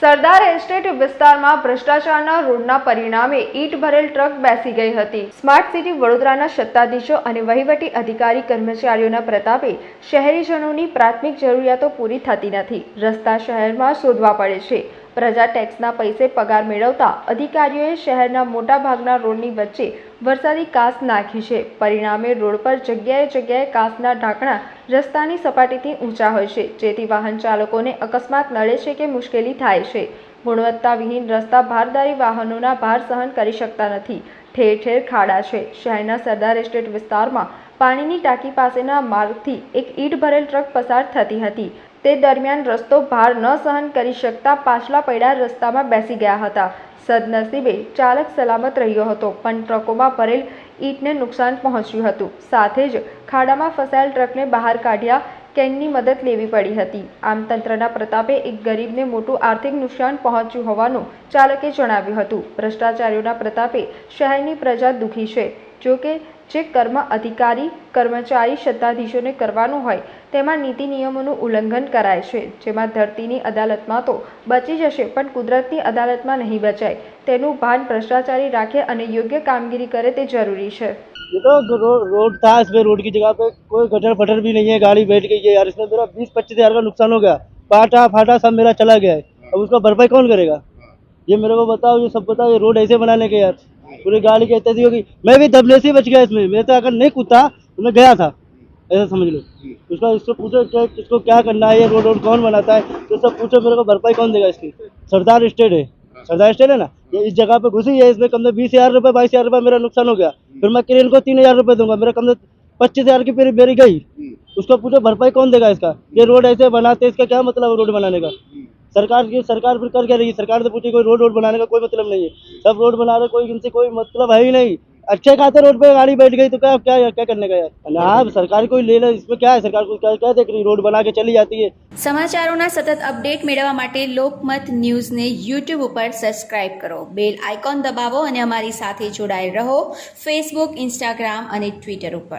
સરદાર estate વિસ્તારમાં ભ્રષ્ટાચારના રોડના પરિણામે ઈટ ભરેલ ટ્રક બેસી ગઈ હતી. સ્માર્ટ સિટી વડોદરાના સત્તાધીશો અને વહીવટી અધિકારી કર્મચારીઓના પ્રતાપે શહેરીજનોની પ્રાથમિક જરૂરિયાતો પૂરી થતી નથી. રસ્તા શહેરમાં શોધવા પડે છે. પ્રજા ટેક્સના પૈસે પગાર મેળવતા અધિકારીઓએ શહેરના મોટાભાગના રોડની વચ્ચે વરસાદી કાસ નાખી છે. પરિણામે રોડ પર જગ્યાએ જગ્યાએ કાસના ઢાંકણા રસ્તાની સપાટીથી ઊંચા હોય છે, જેથી વાહન ચાલકોને અકસ્માત નડે છે કે મુશ્કેલી થાય છે. ગુણવત્તાવિહીન રસ્તા ભારદારી વાહનોના ભાર સહન કરી શકતા નથી. ઠેર ઠેર ખાડા છે. શહેરના સરદાર એસ્ટેટ વિસ્તારમાં પાણીની ટાંકી પાસેના માર્ગથી એક ઈટ ભરેલ ટ્રક પસાર થતી હતી. તે દરમિયાન રસ્તો ભાર ન સહન કરી શકતા પાછલા પૈડા રસ્તામાં બેસી ગયા હતા. સદનસીબે ચાલક સલામત રહ્યો હતો, પણ ટ્રકોમાં ભરેલ ઈંટને નુકસાન પહોંચ્યું હતું. સાથે જ ખાડામાં ફસાયેલ ટ્રકને બહાર કાઢ્યા કેનની મદદ લેવી પડી હતી. આમ તંત્રના પ્રતાપે એક ગરીબને મોટું આર્થિક નુકસાન પહોંચ્યું હોવાનું ચાલકે જણાવ્યું હતું. ભ્રષ્ટાચારીઓના પ્રતાપે શહેરની પ્રજા દુઃખી છે. જો કે જે કર્મ અધિકારી કર્મચારી સત્તાધીશોને કરવાનું હોય તેમાં નીતિ નિયમોનું ઉલ્લંઘન કરાય છે જેમાં ધરતીની અદાલતમાં તો બચી જશે પણ કુદરતની અદાલતમાં નહીં બચાય તેનું ભાન ભ્રષ્ટાચારી રાખે અને યોગ્ય કામગીરી કરે તે જરૂરી છે ये तो रो, रोड था इसमें रोड की जगह पे कोई गटर फटर भी नहीं है गाड़ी बैठ गई है यार इसमें मेरा बीस पच्चीस हजार का नुकसान हो गया पाटा फाटा सब मेरा चला गया है अब उसका भरपाई कौन करेगा ये मेरे को बताओ ये सब बताओ ये रोड ऐसे बनाने के यार पूरी गाड़ी की इत्यादि होगी मैं भी दबने से ही बच गया इसमें। मैं तो अगर नहीं कूदता तो मैं गया था। ऐसा समझ लो। उसका इसको पूछो क्या इसको क्या करना है ये रोड रोड कौन बनाता है? तो सब पूछो मेरे को भरपाई कौन देगा इसकी? सरदार स्टेट है। सरदार स्टेट है ना? ये इस जगह पे घुसी है इसमें कम से बीस हज़ार रुपये बाईस हज़ार रुपये मेरा नुकसान हो गया। फिर मैं क्रेन को तीन हज़ार रुपये दूँगा। मेरा कम से पच्चीस हज़ार की मेरी मेरी गई। उसको पूछो भरपाई कौन देगा इसका? ये रोड ऐसे बनाते हैं इसका क्या मतलब है रोड बनाने का? सरकार की सरकार फिर कर क्या रही है सरकार से पूछे कोई रोड रोड बनाने का कोई मतलब नहीं है सब रोड बना रहे कोई इनसे कोई मतलब है ही नहीं अच्छे खाते रोड पे गाड़ी बैठ गई तो क्या क्या क्या करने का यार हाँ सरकार कोई ले ले इसमें क्या है सरकार को क्या क्या देख रही है रोड बना के चली जाती है સમાચારોના સતત અપડેટ મેળવવા માટે લોકમત ન્યૂઝને યુટ્યુબ ઉપર સબસ્ક્રાઇબ કરો બેલ આઇકોન દબાવો અને અમારી સાથે જોડાયેલ રહો ફેસબુક ઇન્સ્ટાગ્રામ અને ટ્વિટર ઉપર